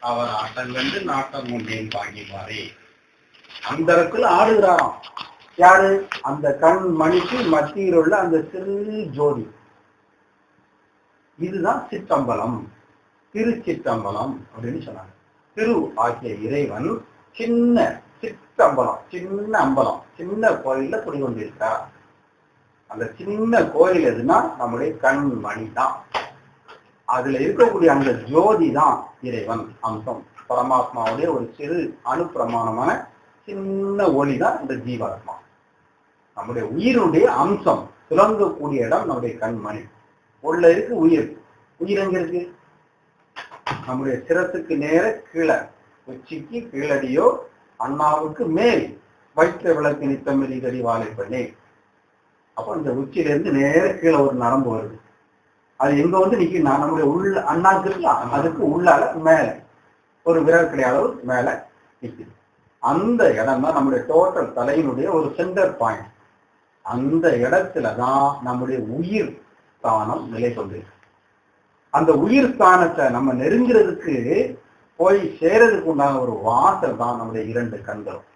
அவர் ஆட்டங்கண்டு நாட்டம் கொண்டேன் அந்த இடத்துல ஆடுகிறாராம். யாரு? அந்த கண் மணிக்கு மத்தியில் உள்ள அந்த சிறு ஜோதி. இதுதான் சித்தம்பலம் திருச்சித்தம்பலம் அப்படின்னு சொன்னாங்க. திரு ஆகிய இறைவன் சின்ன சித்தம்பலம் சின்ன அம்பலம் சின்ன கோயில்ல குடிகொண்டிருக்கார் அந்த சின்ன கோயில் எதுனா நம்முடைய கண் மணி தான் அதுல இருக்கக்கூடிய அந்த ஜோதி தான் இறைவன் அம்சம். பரமாத்மாவுடைய ஒரு சிறு அணுப்பிரமாணமான சின்ன ஒளி தான் இந்த ஜீவாத்மா. நம்முடைய உயிருடைய அம்சம் துலங்கக்கூடிய இடம் நம்முடைய கண்மணி. உள்ள இருக்கு உயிர். உயிர் எங்க இருக்கு? நம்முடைய சிரத்துக்கு நேர கீழே உச்சிக்கு கீழடியோ அண்ணாவுக்கு மேல் வைத்த விளக்கு நித்தமிரி தடி வாழை பண்ணி அப்போ இந்த உச்சியில இருந்து நேர கீழே ஒரு நரம்பு வருது. அது எங்க வந்து நிக்கும் நம்முடைய உள்ள அண்ணாக்கு இருக்கலாம் அதுக்கு உள்ளால மேல. ஒரு விரல் கிடையாத மேல நிக்குது. அந்த இடம் தான் நம்முடைய டோட்டல் தலையினுடைய ஒரு சென்டர் பாயிண்ட் அந்த இடத்துல தான் நம்முடைய உயிர் ஸ்தானம் நிலை கொண்டிருக்கு அந்த உயிர் ஸ்தானத்தை நம்ம நெருங்கிறதுக்கு போய் சேரதுக்கு உண்டான ஒரு வாசல் தான் நம்முடைய இரண்டு கண்களும்.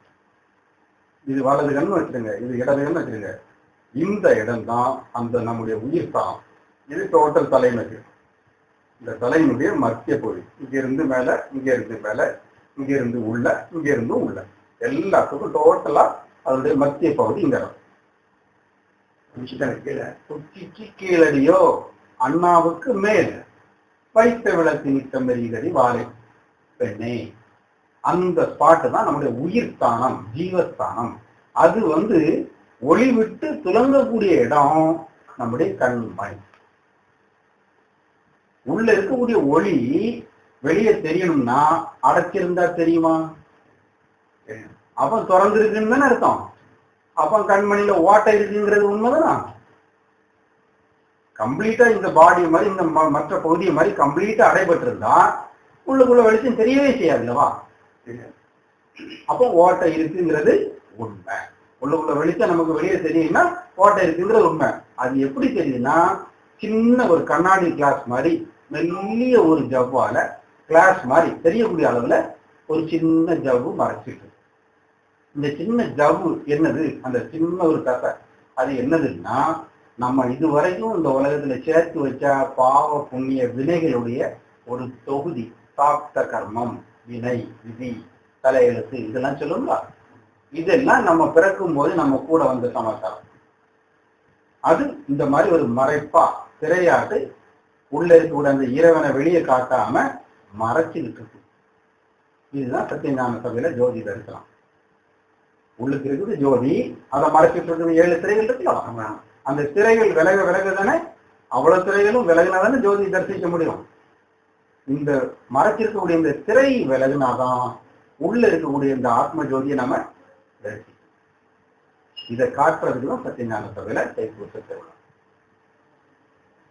இது வலது கண் வச்சிருங்க இது இடது கண் வச்சிருங்க இந்த இடம் தான் அந்த நம்முடைய உயிர் ஸ்தானம். இது டோட்டல் தலைநகர். இந்த தலையினுடைய மத்திய பகுதி. இங்க இருந்து மேல இங்க இருந்து மேல இங்க இருந்து உள்ள. இங்க இருந்து உள்ள எல்லாத்துக்கும் டோட்டலா அதனுடைய மத்திய பகுதி இங்க இடம் கீழே. கீழடியோ அண்ணாவுக்கு மேல். வைத்த விளக்கு நித்தம் வாழை. பெண்ணே அந்த ஸ்பாட்டு தான் நம்முடைய உயிர்த்தானம் ஜீவஸ்தானம். அது வந்து ஒளி விட்டு துலங்கக்கூடிய இடம் நம்முடைய கண்மணி. உள்ள இருக்கக்கூடிய ஒளி வெளியே தெரியணும்னா அடைச்சிருந்தா தெரியுமா? அப்ப திறந்துருக்குன்னு தானே அர்த்தம். அப்ப கண்மணியில ஓட்டை இருக்குங்கிறது உண்மைதானா? கம்ப்ளீட்டா இந்த பாடி மாதிரி இந்த ம- மற்ற பகுதியை மாதிரி கம்ப்ளீட்டா அடைபட்டிருந்தா உள்ளுக்குள்ள வெளிச்சம் தெரியவே செய்யாது இல்லவா அப்போ ஓட்டை இருக்குங்கிறது உண்மை. உள்ளுக்குள்ள வெளிச்சம் நமக்கு வெளியே தெரியும்னா ஓட்டை இருக்குங்கிறது உண்மை. அது எப்படி தெரியுதுன்னா சின்ன ஒரு கண்ணாடி கிளாஸ் மாதிரி மெல்லிய ஒரு ஜவ்வால கிளாஸ் மாதிரி தெரியக்கூடிய அளவுல ஒரு சின்ன ஜவ்வு மறைச்சிட்டு இந்த சின்ன ஜவ்வு என்னது? அந்த சின்ன ஒரு தசை. அது என்னதுன்னா நம்ம இதுவரைக்கும் இந்த உலகத்துல சேர்த்து வச்ச பாவ புண்ணிய வினைகளுடைய ஒரு தொகுதி. சாப்த கர்மம் வினை விதி தலையெழுத்து இதெல்லாம் சொல்லுங்களா இதெல்லாம் நம்ம பிறக்கும் போது நம்ம கூட வந்த சமாச்சாரம். அது இந்த மாதிரி ஒரு மறைப்பா திரையாட்டு உள்ள இருக்கக்கூடிய அந்த இறைவனை வெளியே காட்டாம மறைச்சுக்கிட்டு இருக்கு இதுதான் சத்தியஞான சபையில ஜோதி தரிசனம். உள்ளுக்கு இருக்குது ஜோதி அதை மறைச்சிட்டு இருக்குது ஏழு திரைகள் இருக்கு அந்த திரைகள் விலக விலக தானே அவ்வளவு திரைகளும் விலகினா தானே ஜோதி தரிசிக்க முடியும். இந்த மறைச்சிருக்கக்கூடிய இந்த திரை விலகினாதான் உள்ள இருக்கக்கூடிய இந்த ஆத்ம ஜோதியை நம்ம தரிசிக்கணும் இதை காட்டுறதுக்கு தான் சத்தியஞான சபையில தைப்பூச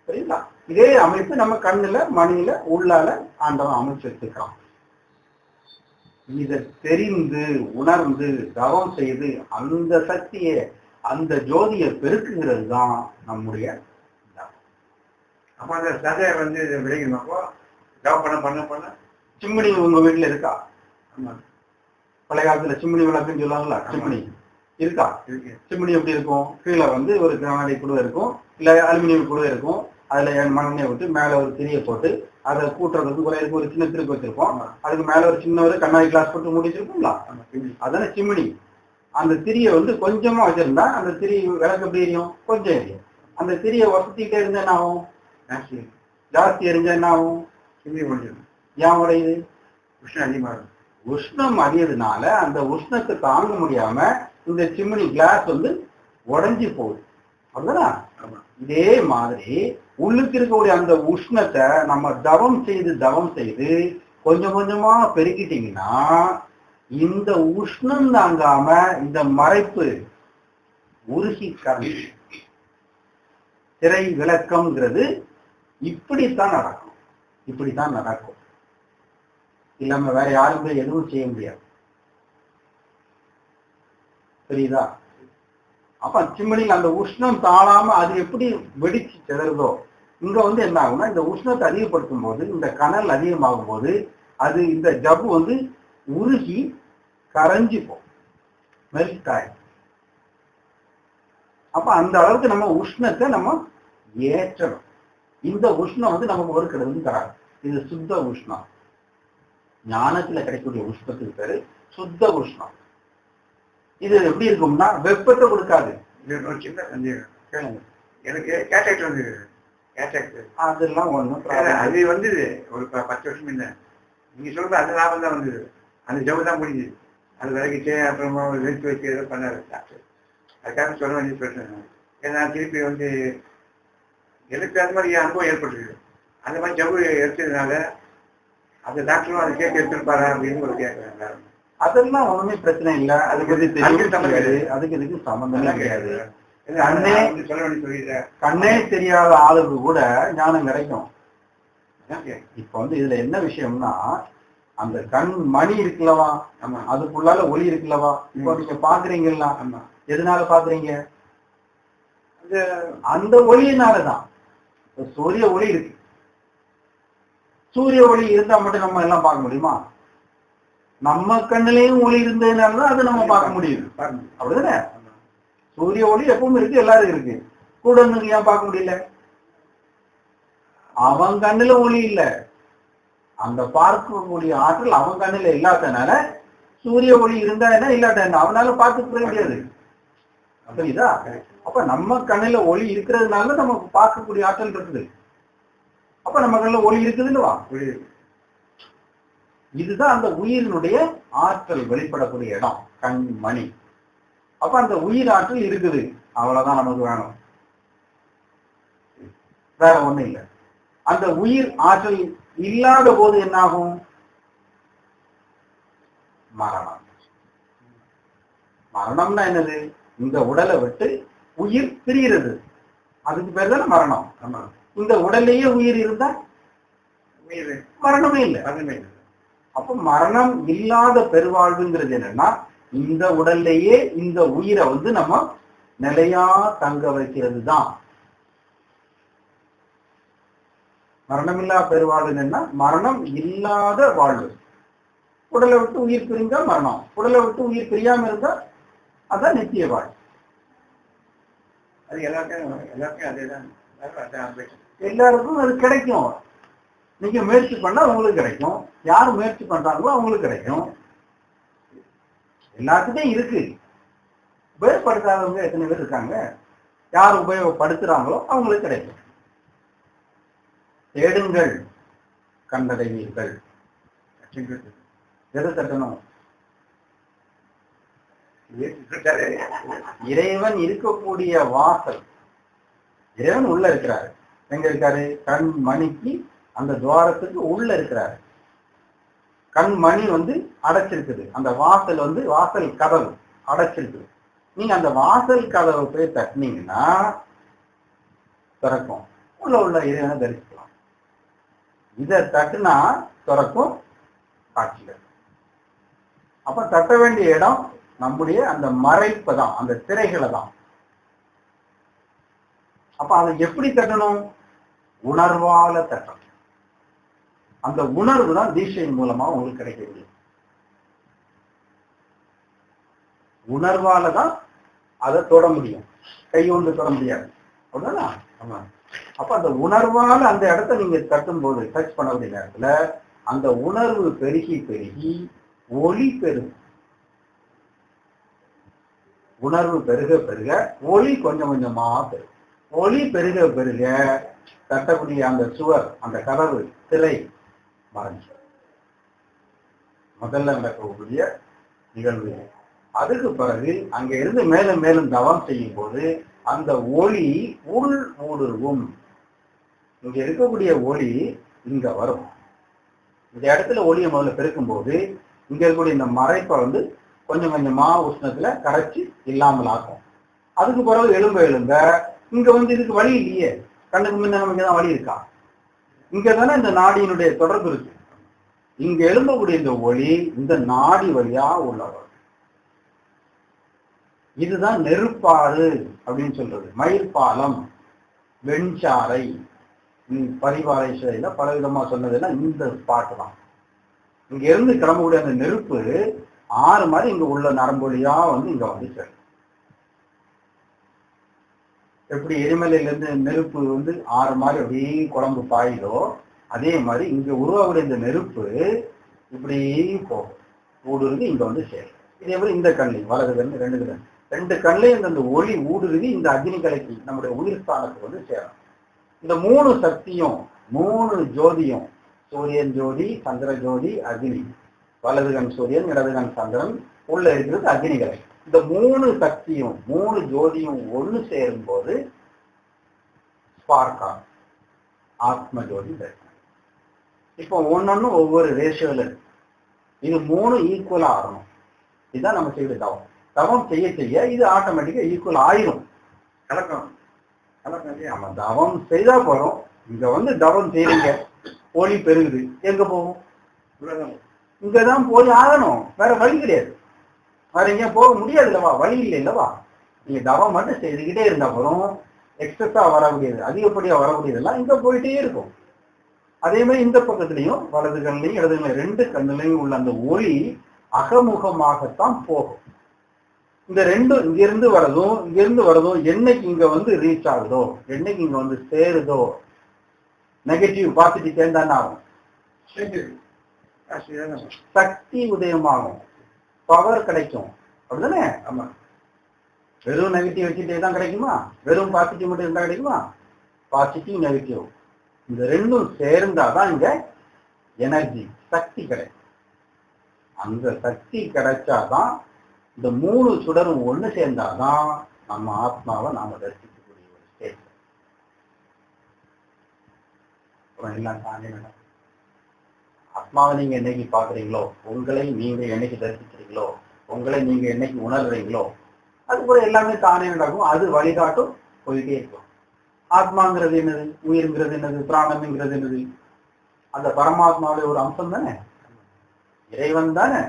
சரிங்களா இதே அமைப்பு நம்ம கண்ணுல மணியில உள்ளால ஆண்டவன் அமைச்சிருக்கான் வச்சிருக்கான் இதை தெரிந்து உணர்ந்து தவம் செய்து அந்த சக்தியை அந்த ஜோதியை பெருக்குகிறது தான் நம்முடைய அப்ப அந்த சதையை வந்து விளைக்கணுமாப்போ தவம் பண்ண பண்ண பண்ண. சிம்மினி உங்க வீட்டுல இருக்கா? பழைய காலத்துல சிம்மினி விளக்குன்னு சொல்லுவாங்களா சிம்மினி. இருக்கா? இருக்கு. சிம்மினி எப்படி இருக்கும்? கீழே வந்து ஒரு கண்ணாடி குடுவை இருக்கும். இல்ல அலுமினியம் குடுவை இருக்கும். அதுல மண்ணெண்ணெய் விட்டு மேல ஒரு திரியை போட்டு அதை கூட்டுறதுக்கு குறையதுக்கு ஒரு சின்ன திருப்பு வச்சிருப்போம். அதுக்கு மேல ஒரு சின்ன ஒரு கண்ணாடி கிளாஸ் போட்டு இப்படி. அதானே சிம்மினி அந்த திரியை வந்து கொஞ்சமா வச்சிருந்தா அந்த திரி விளக்கு எப்படி எரியும்? கொஞ்சம் எரியும். அந்த திரியை வசதிக்கிட்டே இருந்தா என்ன ஆகும்? ஜாஸ்தி எரிஞ்சா என்ன ஆகும்? சிம்மி முடிஞ்சிடும். ஏன் உடையுது? உஷ்ணம் அதிகமா இருக்கும் உஷ்ணம் அதிகதுனால அந்த உஷ்ணத்தை தாங்க முடியாம இந்த சிம்னி கிளாஸ் வந்து உடைஞ்சு போகுது. அப்படிதானா இதே மாதிரி உள்ளுக்கு இருக்கக்கூடிய அந்த உஷ்ணத்தை நம்ம தவம் செய்து தவம் செய்து கொஞ்சம் கொஞ்சமா பெருக்கிட்டீங்கன்னா இந்த உஷ்ணம் தாங்காம இந்த மறைப்பு உருகி கரண்டு திரை விளக்கம்ங்கிறது இப்படித்தான் நடக்கும். இப்படித்தான் நடக்கும். இல்லாம வேற யாருமே எதுவும் செய்ய முடியாது. புரியுதா? அப்ப சிம்மினில் அந்த உஷ்ணம் தாழாம அது எப்படி வெடிச்சு சிதறுதோ இங்க வந்து என்ன ஆகும்னா இந்த உஷ்ணத்தை அதிகப்படுத்தும் போது இந்த கனல் அதிகமாகும் போது அது இந்த ஜவ்வு வந்து உருகி கரைஞ்சி போகும். மெல்ட் ஆயிடும். அப்ப அந்த அளவுக்கு நம்ம உஷ்ணத்தை நம்ம ஏற்றணும். இந்த உஷ்ணம் வந்து நமக்கு ஒரு கிடந்து தராது. இது சுத்த உஷ்ணம். ஞானத்துல கிடைக்கக்கூடிய உஷ்ணத்துக்கு பேரு சுத்த உஷ்ணம். இது எப்படி இருக்கும்னா வெப்பத்தை கொடுக்காது. சின்ன சந்தேகம். கேளுங்க. எனக்கு கேட்டாக்ட் வந்து கேட்டாக்ட் அதெல்லாம் ஒண்ணும் அது வந்தது. ஒரு பத்து வருஷம் முன்ன. நீங்க சொல்றது அந்த லாபம் தான் வந்தது. அந்த ஜவு தான் முடிஞ்சது. அது விலகிட்டு அப்புறமா வெளுத்து வச்சு ஏதோ பண்ணாரு டாக்டர். அதுக்காக சொல்ல வேண்டிய பிரச்சனை ஏன்னா திருப்பி வந்து எனக்கு அந்த மாதிரி அனுபவம் ஏற்பட்டுருக்கு. அந்த மாதிரி ஜவு எடுத்ததுனால அந்த டாக்டரும் அதை கேட்டு எடுத்திருப்பாரா அப்படின்னு ஒரு கேட்கறேன். எல்லாரும். அதெல்லாம் ஒண்ணுமே பிரச்சனை இல்ல. அதுக்கு அதுக்கு இதுக்கு சம்பந்தமே கிடையாது. சொல்லிடுறேன் கண்ணே தெரியாத ஆளுக்கு கூட ஞானம் கிடைக்கும். இப்ப வந்து இதுல என்ன விஷயம்னா அந்த கண் மணி இருக்குல்லவா? அதுக்குள்ளால ஒளி இருக்குல்லவா? இப்போ. நீங்க பாக்குறீங்களா எதனால பாக்குறீங்க? அந்த அந்த ஒளியினாலதான். சூரிய ஒளி இருக்கு. சூரிய ஒளி இருந்தா மட்டும் நம்ம எல்லாம் பார்க்க முடியுமா? நம்ம கண்ணுலயும் ஒளி இருந்ததுனாலதான் அதை நம்ம பார்க்க முடியுது. பாருங்க அப்படிதானே. சூரிய ஒளி எப்பவும் இருக்கு எல்லாரும் இருக்கு. கூட ஏன் பார்க்க முடியல? அவன் கண்ணுல ஒளி இல்ல. அந்த பார்க்கக்கூடிய ஆற்றல் அவன் கண்ணுல இல்லாதனால சூரிய ஒளி இருந்தா என்ன இல்லாட்ட என்ன? அவனால பார்த்துக்க முடியாது. புரியுதா? அப்ப நம்ம கண்ணுல ஒளி இருக்கிறதுனால நமக்கு பார்க்கக்கூடிய ஆற்றல் இருக்குது. அப்ப நம்ம கண்ணுல ஒளி இருக்குது இல்லவா புரியுது இதுதான் அந்த உயிரினுடைய ஆற்றல் வெளிப்படக்கூடிய இடம் கண் மணி. அப்ப அந்த உயிர் ஆற்றல் இருக்குது. அவ்வளவுதான் நமக்கு வேணும். வேற ஒண்ணும் இல்லை. அந்த உயிர் ஆற்றல் இல்லாத போது என்னாகும்? மரணம். மரணம்னா என்னது? இந்த உடலை விட்டு உயிர் பிரிகிறது. அதுக்கு பேர் தானே மரணம். இந்த உடல்லையே உயிர் இருந்தா உயிர். மரணமே இல்லை. பதுமை அப்ப மரணம் இல்லாத பெருவாழ்வுங்கிறது என்னன்னா இந்த உடல்லையே இந்த உயிரை வந்து நம்ம நிலையா தங்க வைக்கிறது தான் மரணமில்லா பெருவாழ்வு என்னன்னா மரணம் இல்லாத வாழ்வு. உடலை விட்டு உயிர் பிரிந்தா மரணம். உடலை விட்டு உயிர் பிரியாம இருந்தா அதான் நித்திய வாழ்வு. அது எல்லாருக்கும் எல்லாருக்கும் அதே தான். எல்லாருக்கும் அது கிடைக்கும். நீங்க முயற்சி பண்ணா உங்களுக்கு கிடைக்கும். யார் முயற்சி பண்றாங்களோ அவங்களுக்கு கிடைக்கும். எல்லாத்துக்கும் இருக்கு. உபயோகப்படுத்தாதவங்க எத்தனை பேர் இருக்காங்க? யார் உபயோகப்படுத்துறாங்களோ அவங்களுக்கு கிடைக்கும். தேடுங்கள் கண்டடைவீர்கள். கஷ்டப்பட்டு. எதை தட்டணும்? இறைவன் இருக்கக்கூடிய வாசல். இறைவன் உள்ள இருக்கிறாரு. எங்க இருக்காரு? கண் மணிக்கு அந்த துவாரத்துக்கு உள்ள இருக்கிறாரு. கண் மணி வந்து அடைச்சிருக்குது. அந்த வாசல் வந்து வாசல் கதவு அடைச்சிருக்குது. நீங்க அந்த வாசல் கதவை போய் தட்டினீங்கன்னா திறக்கும். உள்ள உள்ள இறைவனை தரிசிக்கலாம். இதை தட்டுனா திறக்கும் காட்சிகள். அப்ப தட்ட வேண்டிய இடம் நம்முடைய அந்த மறைப்பை தான் அந்த திரைகளை தான். அப்ப அதை எப்படி தட்டணும்? உணர்வால தட்டணும். அந்த உணர்வு தான் தீட்சையின் மூலமா உங்களுக்கு கிடைக்கிறது. உணர்வால தான் அதை தொட முடியும். கை தொட முடியாது. அவ்வளவுதான். ஆமா. அப்ப அந்த உணர்வால அந்த இடத்த நீங்க தட்டும் போது டச் பண்ணக்கூடிய நேரத்துல அந்த உணர்வு பெருகி பெருகி ஒளி பெருகும் உணர்வு பெருக பெருக ஒளி கொஞ்சம் கொஞ்சமா பெருகும் ஒளி பெருக பெருக தட்டக்கூடிய அந்த சுவர் அந்த கதவு சிலை மறைஞ்சு முதல்ல நடக்கக்கூடிய நிகழ்வு அதுக்கு பிறகு அங்க இருந்து மேலும் மேலும் தவம் செய்யும் போது அந்த ஒளி உள் ஊடுருவும் இங்க இருக்கக்கூடிய ஒளி இங்க வரும். இந்த இடத்துல ஒளியை முதல்ல பெருக்கும் போது இங்க இருக்கக்கூடிய இந்த மறைப்பை வந்து கொஞ்சம் கொஞ்சமா உஷ்ணத்துல கரைச்சி இல்லாமல் ஆகும் அதுக்கு பிறகு எலும்ப எலும்ப இங்க வந்து இதுக்கு வழி இல்லையே. கண்ணுக்கு முன்ன நமக்கு தான் வழி இருக்கா? இங்க தானே இந்த நாடியினுடைய தொடர்பு இருக்கு. இங்க எழும்பக்கூடிய இந்த ஒளி இந்த நாடி வழியா உள்ளவர் இதுதான் நெருப்பாறு அப்படின்னு சொல்றது. மயிர்பாலம் வெண்சாரை ம், பரிவாரை சிலையில பல விதமா சொன்னதுன்னா இந்த பாட்டு தான் இங்க இருந்து கிளம்பக்கூடிய அந்த நெருப்பு ஆறு மாதிரி இங்க உள்ள நரம்பு வழியா வந்து இங்க வந்து சேரும். எப்படி எரிமலையிலேருந்து நெருப்பு வந்து ஆறு மாதிரி அப்படியே குழம்பு பாயுதோ அதே மாதிரி இங்க உருவாகக்கூடிய இந்த நெருப்பு இப்படி போகும் ஊடுருவி இங்க வந்து சேரும். இதே மாதிரி இந்த கண்ணி வலது கண்ணு ரெண்டு கண் ரெண்டு கண்ணிலையும் இந்த- இந்த ஒளி ஊடுருவி இந்த அக்னி கலைக்கு நம்முடைய உயிர் ஸ்தானத்துக்கு வந்து சேரும். இந்த மூணு சக்தியும் மூணு ஜோதியும் சூரியன் ஜோதி சந்திர ஜோதி அக்னி. வலது கண் சூரியன் இடது கண் சந்திரன். உள்ள இருக்கிறது அக்னி கலை. இந்த மூணு சக்தியும் மூணு ஜோதியும் ஒண்ணு சேரும் போது ஸ்பார்க்கா ஆத்ம ஜோதி தரிசனம். இப்போ ஒன்னொன்னு ஒவ்வொரு ரேஷியோல இருக்கு. இது மூணு ஈக்குவலா ஆகணும். இதுதான் நம்ம செய்யற தவம். தவம் செய்ய செய்ய இது ஆட்டோமேட்டிக்கா ஈக்குவல் ஆயிரும். கலக்கம். கலக்கம் நம்ம தவம் செய்தா போறோம் இங்க வந்து தவம் செய்யுங்க ஒளி பெருகுது. எங்க போகும்? இங்கதான் போய் ஆகணும். வேற வழி கிடையாது. வேற எங்கேயும் போக முடியாது இல்லவா வழி இல்லை இல்லவா? நீங்க தவம் மட்டும் செய்துக்கிட்டே இருந்தா போறோம் எக்ஸஸா வரக்கூடியது அதிகப்படியா வரக்கூடியதெல்லாம் இங்க போயிட்டே இருக்கும். அதே மாதிரி இந்த பக்கத்துலயும் வலது கண்ணையும் இடது கண்ணையும் ரெண்டு கண்ணுலையும் உள்ள அந்த ஒளி அகமுகமாகத்தான் போகும். இந்த ரெண்டும் இங்க இருந்து வரதும் இங்க இருந்து வரதும் என்னைக்கு இங்க வந்து ரீச் ஆகுதோ என்னைக்கு இங்க வந்து சேருதோ நெகட்டிவ் பாசிட்டிவ் சேர்ந்தானே ஆகும். சக்தி உதயமாகும். பவர் கிடைக்கும். அப்படிதானே? ஆமா. வெறும் நெகட்டிவ் வச்சுட்டே தான் கிடைக்குமா? வெறும் பாசிட்டிவ் மட்டும் இருந்தா கிடைக்குமா? பாசிட்டிவ் நெகட்டிவ் இந்த ரெண்டும் சேர்ந்தாதான் இங்க எனர்ஜி சக்தி கிடைக்கும். அந்த சக்தி கிடைச்சாதான் இந்த மூணு சுடரும் ஒண்ணு சேர்ந்தாதான் நம்ம ஆத்மாவை நாம தரிசிக்கக்கூடிய ஒரு ஸ்டேட் அப்புறம் எல்லாம் தானே நடக்கும். ஆத்மாவை நீங்க என்னைக்கு பாக்குறீங்களோ உங்களை நீங்க என்னைக்கு தரிசிக்கிறீங்களோ உங்களை நீங்க என்னைக்கு உணர்றீங்களோ அது கூட எல்லாமே தானே நடக்கும் அது வழிகாட்டும் போயிட்டே இருக்கும். ஆத்மாங்கிறது என்னது? உயிர்ங்கிறது என்னது? பிராணம்ங்கிறது என்னது? அந்த பரமாத்மாவுடைய ஒரு அம்சம் தானே? இறைவன் தானே.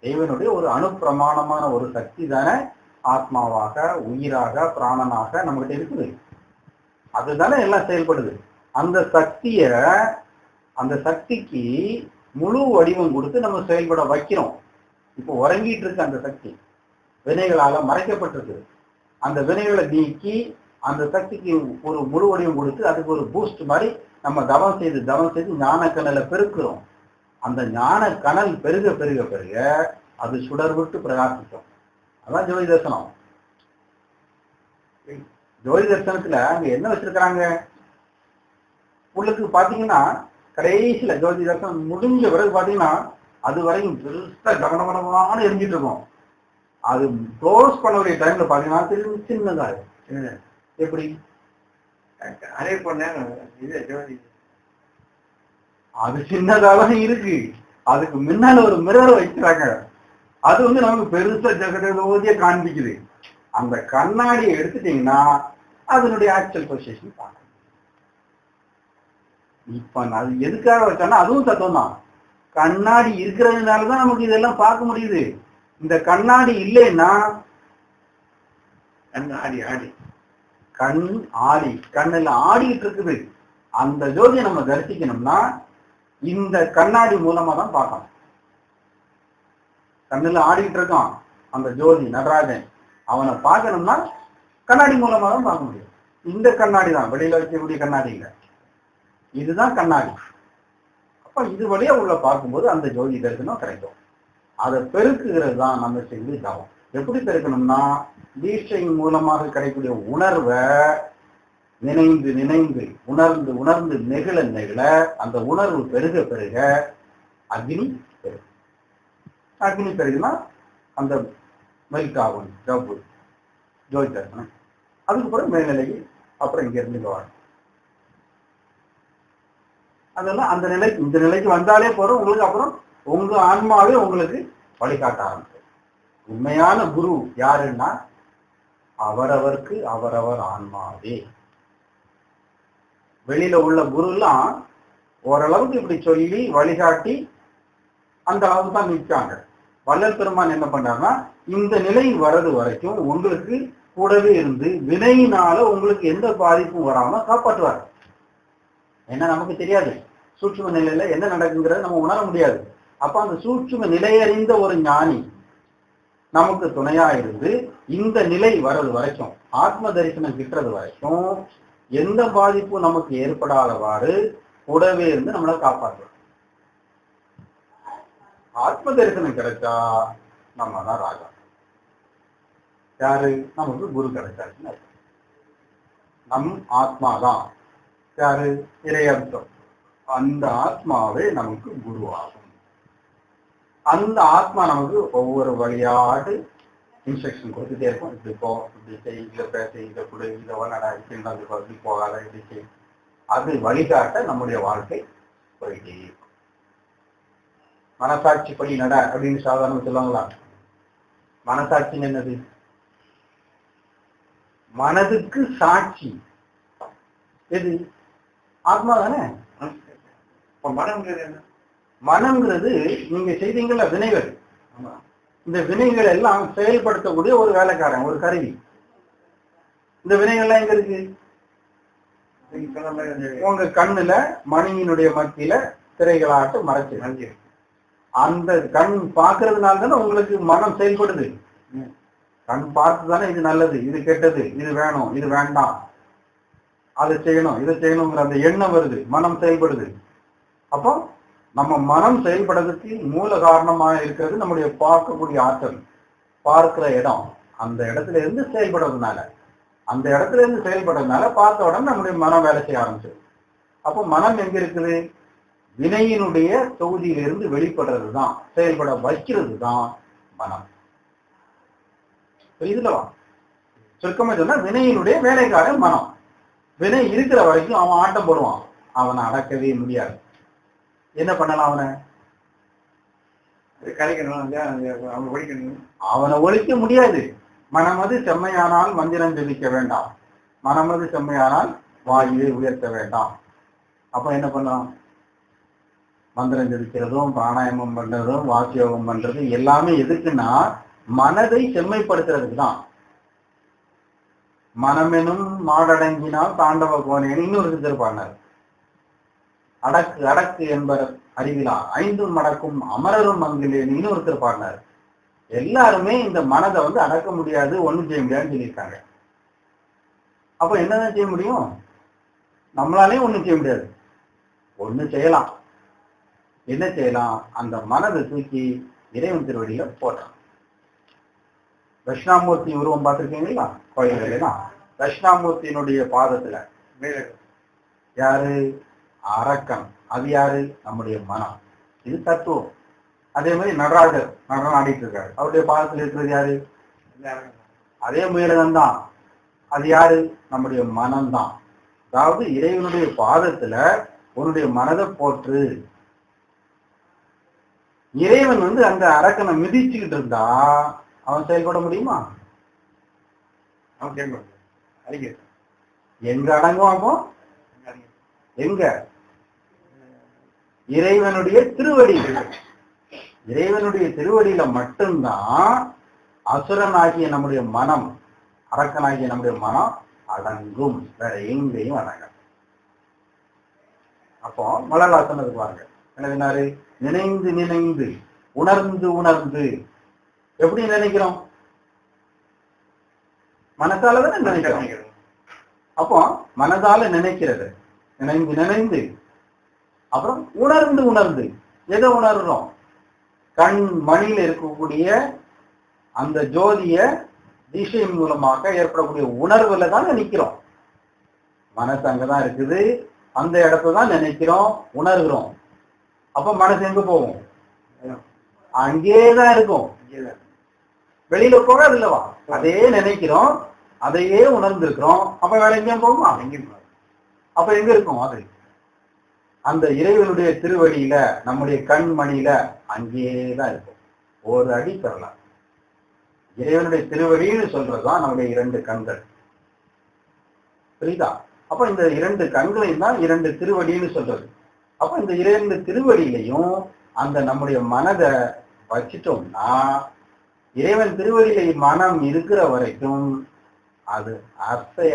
இறைவனுடைய ஒரு அணுப்பிரமாணமான ஒரு சக்தி தானே ஆத்மாவாக உயிராக பிராணனாக நம்மகிட்ட இருக்குது. அதுதானே எல்லாம் செயல்படுது. அந்த சக்திய அந்த சக்திக்கு முழு வடிவம் கொடுத்து நம்ம செயல்பட வைக்கிறோம். இப்போ உறங்கிட்டு இருக்கு அந்த சக்தி வினைகளால மறைக்கப்பட்டிருக்கு. அந்த வினைகளை நீக்கி அந்த சக்திக்கு ஒரு முழு வடிவம் கொடுத்து அதுக்கு ஒரு பூஸ்ட் மாதிரி நம்ம தவம் செய்து தவம் செய்து ஞான கணலை பெருக்கிறோம். அந்த ஞான கணல் பெருக பெருக பெருக அது சுடர் விட்டு பிரகாசிக்கும். அதான் ஜோதி தர்சனம். ஜோதி தர்சனத்துல அங்க என்ன வச்சிருக்கிறாங்க? உங்களுக்கு பாத்தீங்கன்னா கடைசியில ஜோதி தர்சனம் முடிஞ்ச பிறகு பாத்தீங்கன்னா அது வரைக்கும் பெருசா கவனமனமான எரிஞ்சிட்டு இருக்கும். அது க்ளோஸ் பண்ணக்கூடிய டைம்ல பாத்தீங்கன்னா திரும்பி சின்னதா எப்படி? அதே பண்ண இது ஜோதி. அது சின்னதாதான் இருக்கு. அதுக்கு முன்னால ஒரு மிரர் வைக்கிறாங்க. அது வந்து நமக்கு பெருசா ஜெகதோதிய காண்பிக்குது. அந்த கண்ணாடியை எடுத்துட்டீங்கன்னா அதனுடைய ஆக்சுவல் பொசிஷன் பார்க்கணும் இப்ப நான் அது எதுக்காக வச்சோம்னா அதுவும் சத்தம் தான் கண்ணாடி இருக்கிறதுனால தான் நமக்கு இதெல்லாம் பார்க்க முடியுது. இந்த கண்ணாடி இல்லைன்னா கண் ஆடி ஆடி. கண் ஆடி கண்ணுல ஆடிட்டு இருக்குது. அந்த ஜோதியை நம்ம தரிசிக்கணும்னா இந்த கண்ணாடி மூலமா தான் பார்க்கணும். கண்ணுல ஆடிட்டு இருக்கான் அந்த ஜோதி நடராஜன். அவனை பார்க்கணும்னா கண்ணாடி மூலமா தான் பார்க்க முடியும். இந்த கண்ணாடி தான் வெளியில வைக்கக்கூடிய கண்ணாடி இல்லை இதுதான் கண்ணாடி. அப்ப இது வழியா உள்ள பார்க்கும்போது அந்த ஜோதி தரிசனம் கிடைக்கும். அதை பெருக்குகிறது தான் நம்ம செய்து தவம். எப்படி பெருக்கணும்னா தீட்சையின் மூலமாக கிடைக்கக்கூடிய உணர்வை நினைந்து நினைந்து உணர்ந்து உணர்ந்து நெகிழ நெகிழ அந்த உணர்வு பெருக பெருக அக்னி பெருகும் அக்னி பெருகுனா அந்த மெல்ட் ஆகும் ஜவ்வு ஜோதி தரிசனம். அதுக்கு பிறகு மேல்நிலைக்கு அப்புறம் இங்க இருந்து வரும் அதெல்லாம் அந்த நிலைக்கு இந்த நிலைக்கு வந்தாலே போறோம் உங்களுக்கு அப்புறம் உங்க ஆன்மாவே உங்களுக்கு வழிகாட்ட ஆரம்பிச்சு உண்மையான குரு யாருன்னா அவரவருக்கு அவரவர் ஆன்மாவே. வெளியில உள்ள குரு எல்லாம் ஓரளவுக்கு இப்படி சொல்லி வழிகாட்டி அந்த அளவுக்கு தான் நிற்காங்க. வள்ளல் பெருமான் என்ன பண்றாருன்னா இந்த நிலை வர்றது வரைக்கும் உங்களுக்கு கூடவே இருந்து வினையினால உங்களுக்கு எந்த பாதிப்பும் வராம காப்பாற்றுவார். ஏன்னா நமக்கு தெரியாது. சூட்சும நிலையில என்ன நடக்குங்கிறத நம்ம உணர முடியாது. அப்ப அந்த சூட்சும நிலையறிந்த ஒரு ஞானி நமக்கு துணையா இருந்து இந்த நிலை வர்றது வரைக்கும் ஆத்ம தரிசனம் கிட்டுறது வரைக்கும் எந்த பாதிப்பும் நமக்கு ஏற்படாதவாறு கூடவே இருந்து நம்மளை காப்பாற்றும் ஆத்ம தரிசனம் கிடைச்சா நம்ம தான் ராஜா. யாரு? நமக்கு குரு கிடைச்சாருன்னு நம் நம் ஆத்மாதான் யாரு? இறையர்த்தம். அந்த ஆத்மாவே நமக்கு குருவாகும். அந்த ஆத்மா நமக்கு ஒவ்வொரு வழியாட்டு இன்ஸ்ட்ரக்ஷன் கொடுத்துட்டே இருக்கும். இப்படி போ இப்படி செய் இதை பேச இதை கொடு இதை வளடா இப்படி இப்படி போகாத இப்படி செய். அது வழிகாட்ட நம்முடைய வாழ்க்கை போயிட்டே இருக்கும். மனசாட்சி படி நட அப்படின்னு சாதாரண சொல்லுவாங்களா? மனசாட்சின்னு என்னது? மனதுக்கு சாட்சி. எது? ஆத்மா தானே? மனம்ங்கிறது என்ன? மனம்ங்கிறது நீங்க செய்தீங்கல்ல வினைகள். இந்த வினைகள் எல்லாம் செயல்படுத்தக்கூடிய ஒரு வேலைக்காரன் ஒரு கருவி. இந்த வினைகள்லாம் எங்க இருக்கு? உங்க கண்ணுல மணியினுடைய மத்தியில திரைகளாட்டு மறைச்சு நன்றி அந்த கண் பார்க்கறதுனால தானே உங்களுக்கு மனம் செயல்படுது. கண் பார்த்து தானே இது நல்லது இது கெட்டது இது வேணும் இது வேண்டாம். அதை செய்யணும் இதை செய்யணுங்கிற அந்த எண்ணம் வருது மனம் செயல்படுது. அப்போ நம்ம மனம் செயல்படுறதுக்கு மூல காரணமா இருக்கிறது நம்முடைய பார்க்கக்கூடிய ஆற்றல் பார்க்கிற இடம். அந்த இடத்துல இருந்து செயல்படுறதுனால. அந்த இடத்துல இருந்து செயல்படுறதுனால பார்த்த உடனே நம்முடைய மனம் வேலை செய்ய ஆரம்பிச்சிடும். அப்போ மனம் எங்க இருக்குது? வினையினுடைய தொகுதியிலிருந்து வெளிப்படுறது தான் செயல்பட வைக்கிறது தான் மனம். புரியுதுலவா? சுருக்கமா சொன்னா வினையினுடைய வேலைக்காரன் மனம். வினை இருக்கிற வரைக்கும் அவன் ஆட்டம் போடுவான். அவனை அடக்கவே முடியாது. என்ன பண்ணலாம் அவனை? அது அவனை ஒழிக்க முடியாது. மனமது செம்மையானால் மந்திரம் ஜெபிக்க வேண்டாம். மனமது செம்மையானால் வாயுவை உயர்த்த வேண்டாம். அப்ப என்ன பண்ணலாம்? மந்திரம் ஜெபிக்கிறதும் பிராணாயாமம் பண்றதும் வாசியோகம் பண்றது எல்லாமே எதுக்குன்னா மனதை செம்மைப்படுத்துறதுக்கு தான் மனமெனும் மாடடங்கினால் தாண்டவ கோனேன்னு இன்னொரு சித்தர் பாடினார். அடக்கு அடக்கு என்பர் அறிவிலா ஐந்தும் மடக்கும் அமரரும் அங்கிலேன்னு இன்னொருத்தர் பாடினார். எல்லாருமே இந்த மனதை வந்து அடக்க முடியாது ஒண்ணும் செய்ய முடியாதுன்னு சொல்லியிருக்காங்க. அப்ப என்னதான் செய்ய முடியும்? நம்மளாலே ஒண்ணும் செய்ய முடியாது. ஒண்ணு செய்யலாம். என்ன செய்யலாம்? அந்த மனதை தூக்கி இறைவன் திருவடியில போட்டான் தட்சிணாமூர்த்தி உருவம் பார்த்திருக்கீங்களா? கோயில்களா தட்சிணாமூர்த்தியினுடைய பாதத்துல யாரு? அரக்கன். அது யாரு? நம்முடைய மனம். இது தத்துவம். அதே மாதிரி நடராஜர். நடனம் ஆடிட்டு இருக்காரு அவருடைய பாதத்தில் இருக்கிறது யாரு? அதே முயலகம் தான். அது யாரு? நம்முடைய மனம்தான் அதாவது இறைவனுடைய பாதத்துல உன்னுடைய மனதை போற்று. இறைவன் வந்து அந்த அரக்கனை மிதிச்சுக்கிட்டு இருந்தா அவன் செயல்பட முடியுமா? அவன் கேட்கணும் அறிக்கை எங்க அடங்கும் அப்போ எங்க? இறைவனுடைய திருவடி இறைவனுடைய திருவடியில மட்டும்தான் அசுரனாகிய நம்முடைய மனம் அரக்கனாகிய நம்முடைய மனம் அடங்கும். வேற எங்கேயும் அடங்கும் அப்போ மலர்லாசனது பாருங்க என்ன நினைந்து நினைந்து உணர்ந்து உணர்ந்து எப்படி நினைக்கிறோம்? மனசால தானே நினைக்கிறோம். அப்போ மனதால நினைக்கிறது. நினைந்து நினைந்து. அப்புறம் உணர்ந்து உணர்ந்து. எதை உணர்றோம்? கண் மணியில் இருக்கக்கூடிய அந்த ஜோதிய திசை மூலமாக ஏற்படக்கூடிய உணர்வுல தான் நினைக்கிறோம். மனசு அங்கதான் இருக்குது. அந்த இடத்த தான் நினைக்கிறோம் உணர்கிறோம். அப்ப மனசு எங்க போகும்? அங்கேதான் இருக்கும் இருக்கும். வெளியில போகாது இல்லவா அதே நினைக்கிறோம் அதையே உணர்ந்திருக்கிறோம். அப்ப வேற எங்கேயும் போகுமா? அப்ப எங்க இருக்கும் அது அந்த இறைவனுடைய திருவடியில நம்முடைய கண் மணியில அங்கேயே தான் இருக்கும். ஒரு அடி பெறலாம் இறைவனுடைய திருவடின்னு சொல்றதுதான் நம்முடைய இரண்டு கண்கள். புரியுதா? அப்ப இந்த இரண்டு கண்களையும் தான் இரண்டு திருவடின்னு சொல்றது. அப்ப இந்த இரண்டு திருவடியிலையும் அந்த நம்முடைய மனதை வச்சிட்டோம்னா இறைவன் திருவடியில மனம் இருக்கிற வரைக்கும் அது அசைய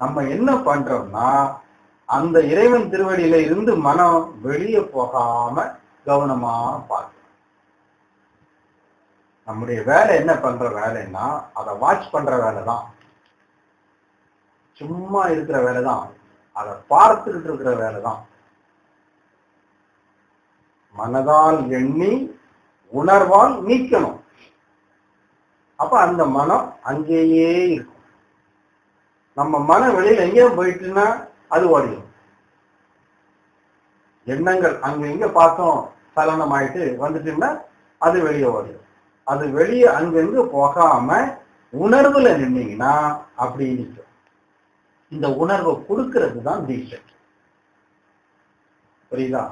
நம்ம என்ன பண்றோம்னா அந்த இறைவன் திருவடியில இருந்து மனம் வெளியே போகாம கவனமா பார்க்கணும். நம்முடைய வேலை என்ன பண்ற வேலைன்னா அதை வாட்ச் பண்ற வேலை தான் சும்மா இருக்கிற வேலை தான் அதை பார்த்துக்கிட்டு இருக்கிற வேலை தான் மனதால் எண்ணி உணர்வால் நீக்கணும் அப்ப அந்த மனம் அங்கேயே இருக்கும். நம்ம மனம் வெளியில எங்கேயோ போயிட்டுன்னா அது ஓடிடும். எண்ணங்கள் அங்க எங்க பார்த்தோம் சலனம் ஆயிட்டு வந்துட்டுன்னா அது வெளியே ஓடிடும். அது வெளியே அங்கங்க போகாம உணர்வுல நின்னீங்கன்னா அப்படி நிற்கும். இந்த உணர்வை கொடுக்கறது தான் தீட்சை புரியுதா?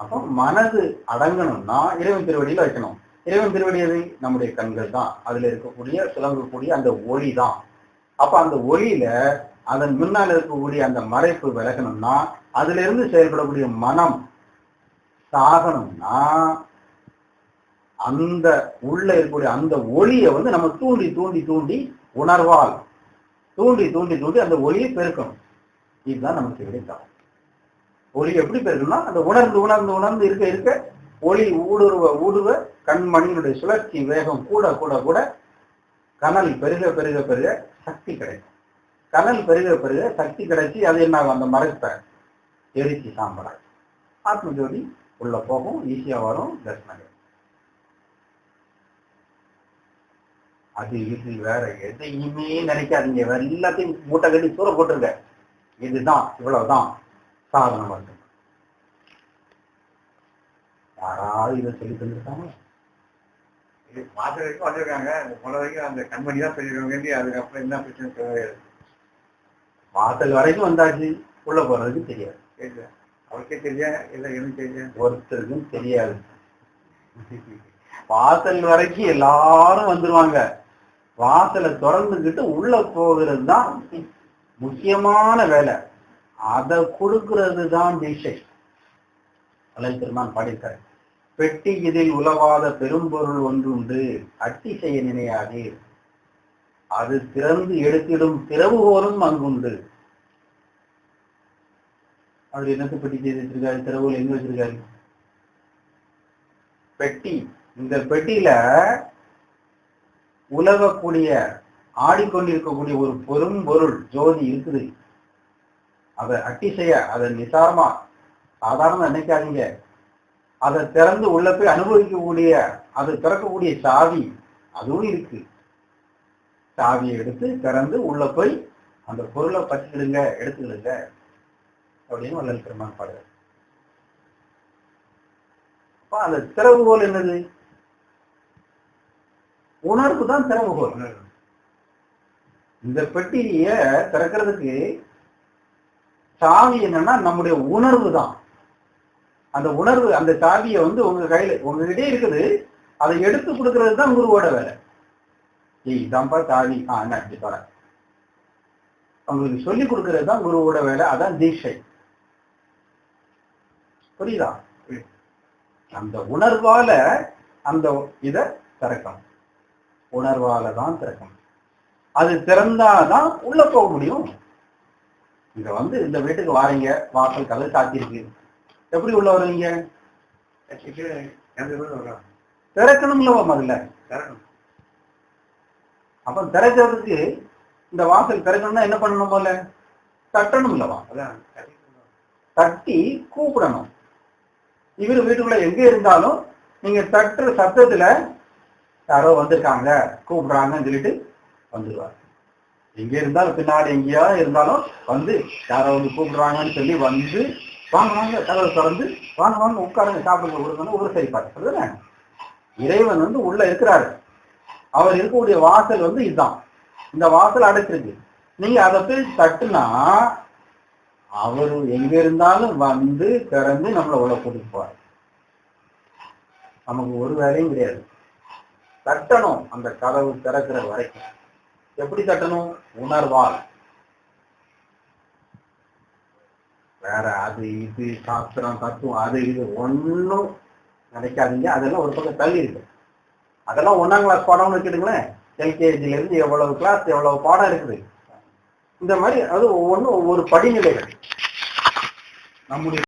அப்போ மனது அடங்கணும்னா இறைவன் திருவடியில வைக்கணும். இறைவன் திருவடி எது? நம்முடைய கண்கள் தான் அதுல இருக்கக்கூடிய சுழங்கக்கூடிய அந்த ஒளி தான் அப்ப அந்த ஒளியில அதன் முன்னால் இருக்கக்கூடிய அந்த மறைப்பு விலகணும்னா அதுல இருந்து செயல்படக்கூடிய மனம் சாகணும்னா அந்த உள்ள இருக்கக்கூடிய அந்த ஒளியை வந்து நம்ம தூண்டி தூண்டி தூண்டி உணர்வால் தூண்டி தூண்டி தூண்டி அந்த ஒளியை பெருக்கணும். இதுதான் நமக்கு கிடைக்கும் ஒளி எப்படி பெருக்கணும்னா அந்த உணர்ந்து உணர்ந்து உணர்ந்து இருக்க இருக்க ஒளி ஊடுருவ ஊடுருவ கண்மணியினுடைய சுழற்சி வேகம் கூட கூட கூட கனல் பெருக பெருக பெருக சக்தி கிடைக்கும். கனல் பெருக பெருக சக்தி கிடைச்சி அது என்ன அந்த மரத்தை எரிச்சு சாம்பலாய் ஆத்ம ஜோதி உள்ள போகும் ஈஸியா வரும் தர்சனம் அது இது வேற எதையுமே நினைக்காதீங்க. எல்லாத்தையும் மூட்டை கட்டி சூற போட்டிருக்க. இதுதான் இவ்வளவுதான். சாதனை மட்டும். யாராவது இதை சொல்லி தந்துருக்காங்க மாசம் வரைக்கும் வந்திருக்காங்க. அந்த போன வரைக்கும் அந்த கம்பெனி தான் சொல்லிருக்காங்க வேண்டி அதுக்கப்புறம் என்ன பிரச்சனை தெரியாது வாசல் வரைக்கும் வந்தாச்சு. உள்ள போறதுக்கு தெரியாது. அவருக்கே தெரியா இல்லை எனக்கு தெரியா ஒருத்தருக்கும் தெரியாது. வாசல் வரைக்கும் எல்லாரும் வந்துருவாங்க. வாசலை திறந்துக்கிட்டு உள்ள போகிறது தான் முக்கியமான வேலை. அதை கொடுக்கிறது தான் தீட்சை அலை பெருமான் பாடியிருக்காரு. பெட்டி இதில் உலவாத பெரும்பொருள் ஒன்றுண்டு அட்டி செய்ய நினையாது. அது திறந்து எடுத்திடும் திறவுகோலும் அங்குண்டு. அவர் என்னத்தை பெட்டி செய்து வச்சிருக்காரு திறவுகள் எங்க வச்சிருக்காரு? பெட்டி. இந்த பெட்டியில உலகக்கூடிய ஆடிக்கொண்டிருக்கக்கூடிய ஒரு பெரும் பொருள் ஜோதி இருக்குது. அதை அட்டி செய்ய அதை நிசாரமா சாதாரண நினைக்காதீங்க. அதை திறந்து உள்ள போய் அனுபவிக்கக்கூடிய அதை திறக்கக்கூடிய சாவி அதுவும் இருக்கு. சாவியை எடுத்து திறந்து உள்ள போய் அந்த பொருளை பற்றிக்கிடுங்க எடுத்துக்கிடுங்க. அப்படின்னு வள்ளல் பெருமான் பாடுறார். அப்ப அந்த திறவுகோல் என்னது? உணர்வு தான் திறவுகோல் இந்த பெட்டிய திறக்கிறதுக்கு சாவி என்னன்னா நம்முடைய உணர்வு தான் அந்த உணர்வு அந்த சாவியை வந்து உங்க கையில உங்ககிட்டே இருக்குது. அதை எடுத்து கொடுக்கறது தான் குருவோட வேலை. ஏய் இதான்ப்பா சாவி ஆ என்ன இப்படி தரேன் உங்களுக்கு சொல்லி கொடுக்கறது தான் குருவோட வேலை. அதான் தீட்சை. புரியுதா? அந்த உணர்வால அந்த இத திறக்கணும். உணர்வால தான் திறக்கணும். அது திறந்தாதான் உள்ள போக முடியும். இங்க வந்து இந்த வீட்டுக்கு வாரீங்க வாசல் கதவு சாத்தியிருக்கு. எப்படி உள்ள வருவீங்க? திறக்கணும்லவா முதல்ல அப்ப திறக்கிறதுக்கு இந்த வாசல் திறக்கணும்னா என்ன பண்ணணும் முதல்ல? தட்டணும்லவா அதான் தட்டி கூப்பிடணும். இவர் வீட்டுக்குள்ள எங்க இருந்தாலும் நீங்க தட்டுற சத்தத்துல யாரோ வந்திருக்காங்க கூப்பிடுறாங்கன்னு சொல்லிட்டு வந்துடுவார் எங்க இருந்தாலும் பின்னாடி எங்கேயா இருந்தாலும் வந்து யாரோ வந்து கூப்பிடுறாங்கன்னு சொல்லி வந்து வாங்க வாங்க கதவை திறந்து வாங்க வாங்க உட்காருங்க சாப்பிடுங்க கொடுக்கணும் ஒரு சரி சொல்லுங்க இறைவன் வந்து உள்ள இருக்கிறாரு. அவர் இருக்கக்கூடிய வாசல் வந்து இதுதான். இந்த வாசல் அடைச்சிருக்கு. நீங்க அதை போய் தட்டுனா அவரு எங்க இருந்தாலும் வந்து திறந்து நம்மளை உள்ள கூட்டிட்டு போவார். நமக்கு ஒரு வேலையும் கிடையாது. தட்டணும் அந்த கதவு திறக்கிற வரைக்கும். எப்படி தட்டணும் உணர்வால். வேற அது இது சாஸ்திரம் தத்துவம் அது இது ஒண்ணும் நினைக்காதீங்க. அதெல்லாம் ஒரு பக்கம் தள்ளி இருக்கு. அதெல்லாம் ஒன்னாம் கிளாஸ் பாடம்னு வச்சுடுங்களேன் எல்கேஜில இருந்து எவ்வளவு கிளாஸ் எவ்வளவு பாடம் இருக்குது? இந்த மாதிரி அது ஒவ்வொன்றும் ஒவ்வொரு படிநிலைகள். நம்முடைய